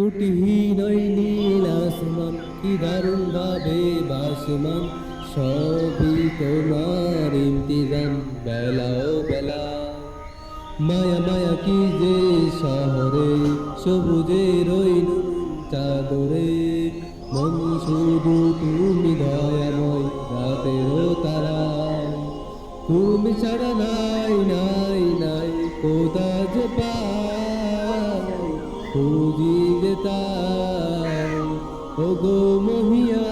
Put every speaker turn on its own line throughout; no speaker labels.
কুটিহীন ওই নীল আসমান, কি দারুণ ভাবে বাসমান। সবই তোমার ইমতিজান বেলাও বেলা। মায়া মায়া কি যে শহরে, সবুজের ওই নুন চাদরে। মন শুধু তুমি দয়াময়, রাতেরও তারা তুমি ছাড়া নাই নাই নাই কোথা খুঁজি যে তাই ও গো মহিয়া,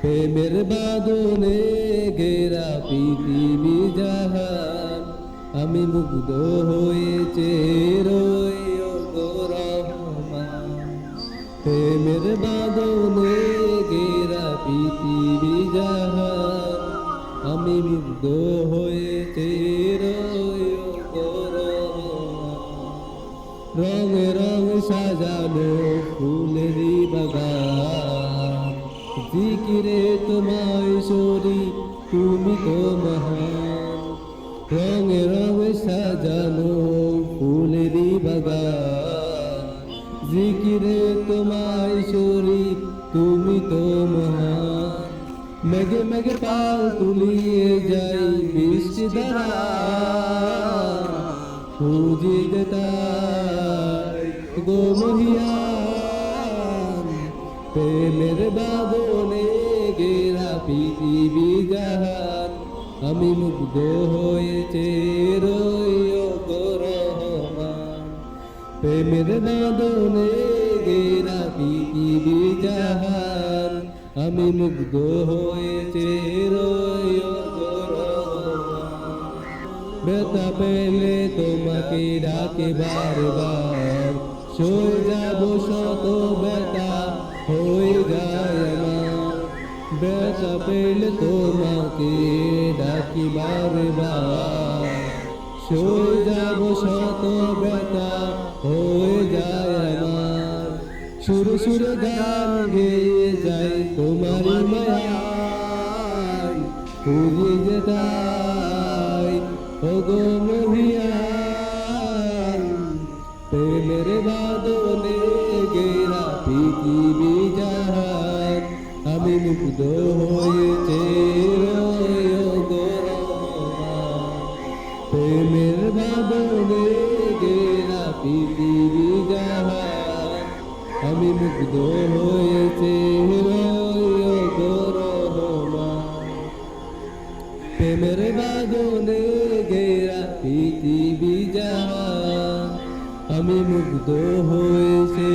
প্রেমের বাদনে গেরা পৃথিবী জাহান, আমি মুগ্ধ হয়েছে রই ও গো রহমান। প্রেমের বাদনে গেরা পৃথিবী জাহান, আমি মুগ্ধ হয়েছে সাজানো, ফুলেরই বাগান। জিকিরে তোমায় সরি, তুমি তো মহান। রঙে রঙে সাজানো, ফুলেরই বাগান। জিকিরে তোমায় সরি, তুমি তো মহান। মেঘে মেঘে পাল তুলিয়ে যাই বৃষ্টি দ্বারা। খুঁজি গো মহিয়ান প্রেমের বাদনে গেরা পৃথিবী জাহান। আমি মুগ্ধ হয়েছে প্রেমের বাদনে গেরা পৃথিবী জাহান। আমি মুগ্ধ হয়েছে ব্যথা পেলে তোমাকে ডাকে বারবার। সয়ে যাব শত ব্যথা, হয়ে যায় আমার। ব্যথা পেলে তোমাকে ডাকি বারবার সয়ে যাব শত ব্যথা, হয়ে যায় আমার। সুর সুর গান গেয়ে যায় তোমার মায়ায়। খুঁজে যেতাই, ওগো মহিয়ান প্রেমের বাদলে গেরা পৃথিবী জাহান আমি মুগ্ধ হয়েছে প্রেমের বাদলে গেরা পৃথিবী জাহান আমি মুগ্ধ আমি মুগ্ধ হয়েছে।